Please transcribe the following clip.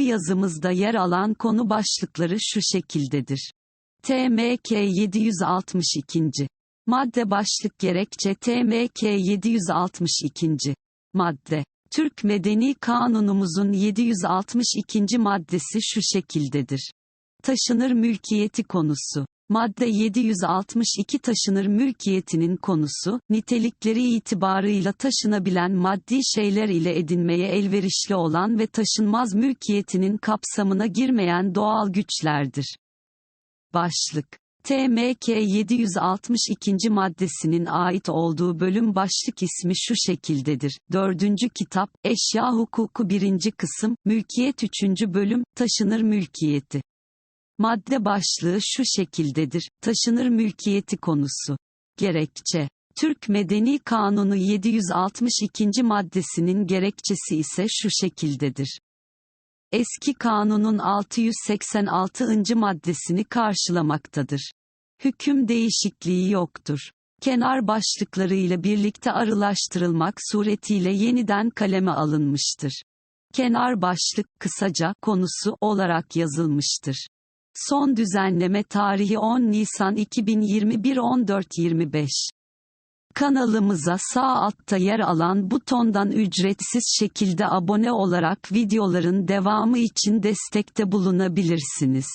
yazımızda yer alan konu başlıkları şu şekildedir. TMK 762. Madde başlık gerekçe TMK 762. Madde. Türk Medeni Kanunumuzun 762. maddesi şu şekildedir. Taşınır mülkiyeti konusu. Madde 762 taşınır mülkiyetinin konusu, nitelikleri itibarıyla taşınabilen maddi şeyler ile edinmeye elverişli olan ve taşınmaz mülkiyetinin kapsamına girmeyen doğal güçlerdir. Başlık TMK 762. maddesinin ait olduğu bölüm başlık ismi şu şekildedir. 4. kitap, Eşya Hukuku 1. kısım, Mülkiyet 3. bölüm, Taşınır mülkiyeti. Madde başlığı şu şekildedir. Taşınır mülkiyeti konusu. Gerekçe. Türk Medeni Kanunu 762. maddesinin gerekçesi ise şu şekildedir. Eski kanunun 686. maddesini karşılamaktadır. Hüküm değişikliği yoktur. Kenar başlıklarıyla birlikte arılaştırılmak suretiyle yeniden kaleme alınmıştır. Kenar başlık kısaca konusu olarak yazılmıştır. Son düzenleme tarihi 10 Nisan 2021 14.25 Kanalımıza sağ altta yer alan butondan ücretsiz şekilde abone olarak videoların devamı için destekte bulunabilirsiniz.